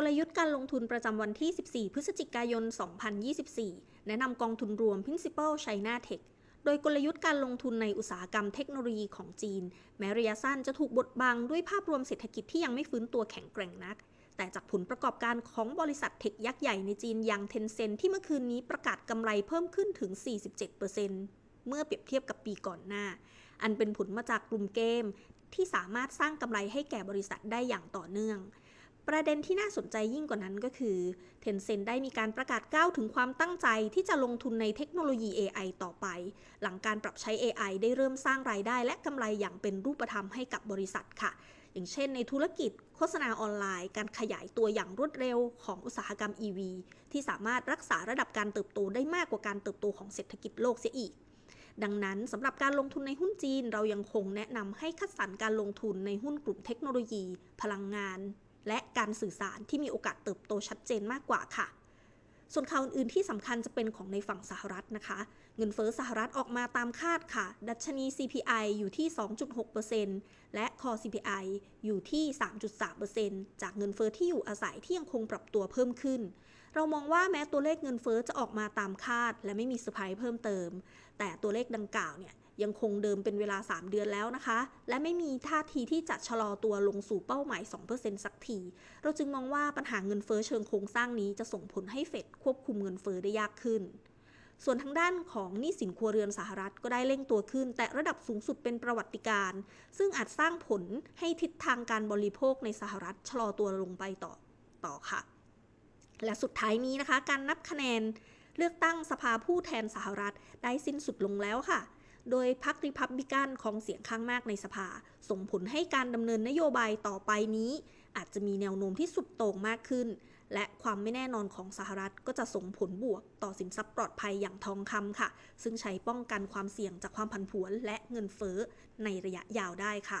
กลยุทธ์การลงทุนประจำวันที่ 14 พฤศจิกายน 2024 แนะนำกองทุนรวม Principal China Tech โดยกลยุทธ์การลงทุนในอุตสาหกรรมเทคโนโลยีของจีน แม้ระยะสั้นจะถูกบดบังด้วยภาพรวมเศรษฐกิจที่ยังไม่ฟื้นตัวแข็งแกร่งนัก แต่จากผลประกอบการของบริษัทเทคยักษ์ใหญ่ในจีนอย่างเทนเซ็นที่เมื่อคืนนี้ประกาศกำไรเพิ่มขึ้นถึง 47%เมื่อเปรียบเทียบกับปีก่อนหน้า อันเป็นผลมาจากกลุ่มเกมที่สามารถสร้างกำไรให้แก่บริษัทได้อย่างต่อเนื่อง ประเด็นที่น่าสนใจยิ่งกว่านั้นก็คือ Tencent ได้มีการประกาศก้าวถึงความตั้งใจที่จะลงทุนในเทคโนโลยี AI ต่อไป หลังการปรับใช้ AI ได้เริ่มสร้างรายได้และกำไรอย่างเป็นรูปธรรมให้กับบริษัทค่ะ อย่างเช่นในธุรกิจ โฆษณาออนไลน์ การขยายตัวอย่างรวดเร็วของอุตสาหกรรม EV ที่สามารถรักษาระดับการเติบโตได้มากกว่าการเติบโตของเศรษฐกิจโลกเสียอีกดังนั้นสำหรับการลงทุนในหุ้นจีน เรายังคงแนะนำให้คัดสรรการลงทุนในหุ้นกลุ่มเทคโนโลยี พลังงาน และการสื่อสารที่มีโอกาสเติบโตชัดเจนมากกว่าค่ะ ส่วนข่าวอื่นๆที่สำคัญจะเป็นของในฝั่งสหรัฐนะคะ เงินเฟ้อสหรัฐออกมาตามคาดค่ะ ดัชนี CPI อยู่ที่ 2.6%และ Core CPI อยู่ที่ 3.3%จากเงินเฟ้อที่อยู่อาศัยที่ยังคงปรับตัวเพิ่มขึ้นเรามองว่าแม้ตัวเลขเงินเฟ้อจะออกมาตามคาด และไม่มีเซอร์ไพรส์เพิ่มเติม แต่ตัวเลขดังกล่าวเนี่ย ยังคงเดิมเป็นเวลา 3 เดือนแล้วนะคะ และไม่มีท่าทีที่จะชะลอตัวลงสู่เป้าหมาย 2%สักที เราจึงมองว่าปัญหาเงินเฟ้อเชิงโครงสร้างนี้จะส่งผลให้เฟดควบคุมเงินเฟ้อได้ยากขึ้นส่วนทางด้านของหนี้สินครัวเรือนสหรัฐก็ได้เร่งตัวขึ้น แต่ระดับสูงสุดเป็นประวัติการณ์ซึ่งอาจสร้างผลให้ทิศทางการบริโภคในสหรัฐชะลอตัวลงไปต่อต่อค่ะ และสุดท้ายนี้นะคะ การนับคะแนนเลือกตั้งสภาผู้แทนสหรัฐได้สิ้นสุดลงแล้วค่ะ โดยพรรคริพับบิกันของเสียงข้างมากในสภา ส่งผลให้การดำเนินนโยบายต่อไปนี้ อาจจะมีแนวโน้มที่สุดโต่งมากขึ้น และความไม่แน่นอนของสหรัฐก็จะส่งผลบวกต่อสินทรัพย์ปลอดภัยอย่างทองคำค่ะ ซึ่งใช้ป้องกันความเสี่ยงจากความผันผวนและเงินเฟ้อในระยะยาวได้ค่ะ